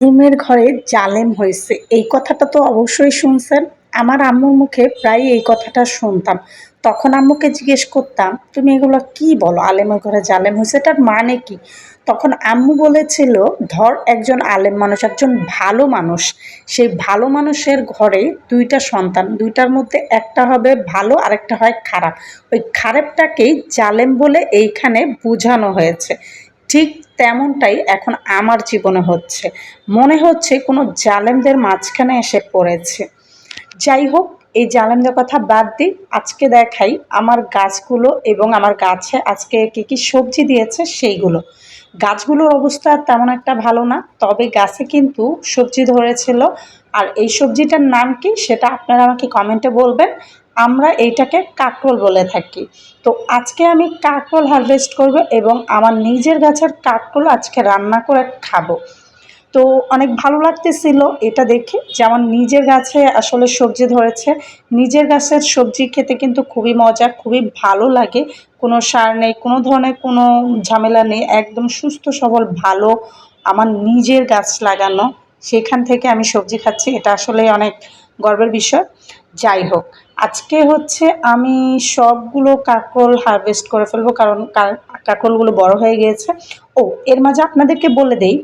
ডিমের ঘরে জালেম হয়েছে। এই কথাটা তো অবশ্যই শুনছেন। আমার আম্মুর মুখে প্রায় এই কথাটা শুনতাম। তখন আম্মুকে জিজ্ঞেস করতাম, তুমি এগুলো কি বলো? আলেমের ঘরে জালেম হয়েছে? এটার মানে কি? তখন আম্মু বলেছিল, ধর, একজন আলেম মানুষ, একজন ভালো মানুষ। সেই ভালো মানুষের ঘরে দুইটা সন্তান। দুইটার মধ্যে একটা হবে ভালো, আরেকটা হয় খারাপ। ওই খারাপটাকেই জালেম বলে এইখানে বোঝানো হয়েছে। ঠিক তেমনটাই এখন আমার জীবনে হচ্ছে। মনে হচ্ছে কোনো জালেমদের মাঝখানে এসে পড়েছে। যাই হোক, এই জালেমদের কথা বাদ দিই। আজকে দেখাই আমার গাছগুলো এবং আমার গাছে আজকে কী কী সবজি দিয়েছে সেইগুলো। গাছগুলোর অবস্থা তেমন একটা ভালো না, তবে গাছে কিন্তু সবজি ধরেছিল। আর এই সবজিটার নাম কি সেটা আপনারা আমাকে কমেন্টে বলবেন। আমরা এইটাকে কাকরোল বলে থাকি। তো আজকে আমি কাকরোল হারভেস্ট করব এবং আমার নিজের গাছের কাকরোল আজকে রান্না করে খাব। তো অনেক ভালো লাগতেছিল এটা দেখে যে আমার নিজের গাছে আসলে সবজি ধরেছে। নিজের গাছের সবজি খেতে কিন্তু খুবই মজা, খুবই ভালো লাগে। কোনো সার নেই, কোনো ধরনের কোনো ঝামেলা নেই, একদম সুস্থ, সবল, ভালো আমার নিজের গাছ লাগানো। সেখান থেকে আমি সবজি খাচ্ছি, এটা আসলে অনেক গর্বের বিষয়। যাই হোক আজকে হচ্ছে আমি সবগুলো কাকল হারভেস্ট করে ফেলব কারণ কাকলগুলো বড় হয়ে গিয়েছে। ও, এর মাঝে আপনাদেরকে বলে দেই,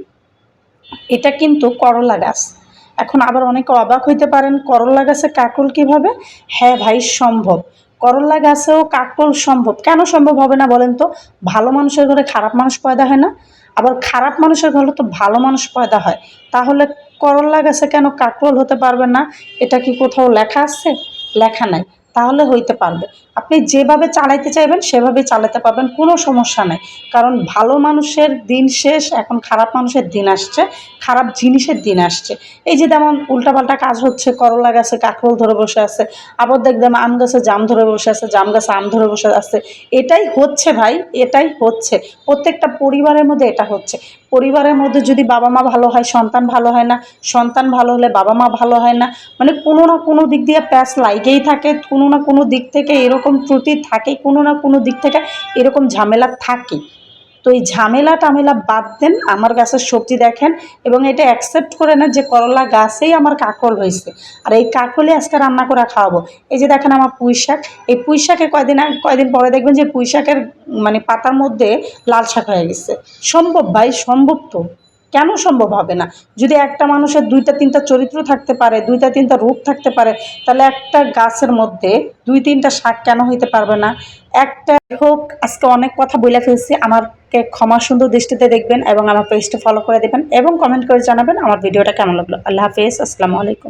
এটা কিন্তু করলা গাছ। এখন আবার অনেকে অবাক হইতে পারেন, করলা গাছে কাকল কীভাবে? হ্যাঁ ভাই, সম্ভব। করলা গাছেও কাকল সম্ভব। কেন সম্ভব হবে না বলেন তো? ভালো মানুষের ঘরে খারাপ মানুষ পয়দা হয় না। আবার খারাপ মানুষের ঘরে তো ভালো মানুষ পয়দা হয়। তাহলে করলা গাছে কেন কাকরোল হতে পারবে না? এটা কি কোথাও লেখা আছে? লেখা নাই। তাহলে হইতে পারবে। আপনি যেভাবে চালাইতে চাইবেন সেভাবে চালাতে পারবেন, কোনো সমস্যা নেই। কারণ ভালো মানুষের দিন শেষ, এখন খারাপ মানুষের দিন আসছে, খারাপ জিনিসের দিন আসছে। এই যে যেমন উল্টাপাল্টা কাজ হচ্ছে, করলা গাছে কাঁকরোল ধরে বসে আছে, আবার দেখবেন আম গাছে জাম ধরে বসে আছে, জাম গাছে আম ধরে বসে আছে। এটাই হচ্ছে ভাই, এটাই হচ্ছে। প্রত্যেকটা পরিবারের মধ্যে এটা হচ্ছে। পরিবারের মধ্যে যদি বাবা মা ভালো হয়, সন্তান ভালো হয় না, সন্তান ভালো হলে বাবা মা ভালো হয় না মানে কোনো না কোনো দিক দিয়ে প্যাস লাইগেই থাকে, কোনো না কোনো দিক থেকে এরকম ত্রুটি থাকে, কোনো না কোনো দিক থেকে এরকম ঝামেলা থাকে। তো এই ঝামেলা টামেলা বাদ দেন, আমার গাছের সবজি দেখেন এবং এটা অ্যাকসেপ্ট করে না যে করলা গাছেই আমার কাকল হয়েছে। আর এই কাকলে আজকে রান্না করে খাওয়াবো। এই যে দেখেন আমার পুঁই শাক, এই পুঁই শাকে কয়দিন কয়দিন পরে দেখবেন যে পুঁই শাকের মানে পাতার মধ্যে লাল শাক হয়ে গেছে। সম্ভব ভাই, সম্ভব তো। কেন সম্ভব হবে না? যদি একটা মানুষের দুইটা, তিনটা চরিত্র থাকতে পারে, দুইটা, তিনটা রূপ থাকতে পারে, তাহলে একটা গাছের মধ্যে দুই, তিনটা শাক কেন হইতে পারবে না? একটা হোক, আজকে অনেক কথা বলে ফেলছি আমাকে ক্ষমা সুন্দর দৃষ্টিতে দেখবেন এবং আমার পেজটা ফলো করে দেবেন এবং কমেন্ট করে জানাবেন আমার ভিডিওটা কেমন লাগল। আল্লাহ হাফেজ, আসসালামু আলাইকুম।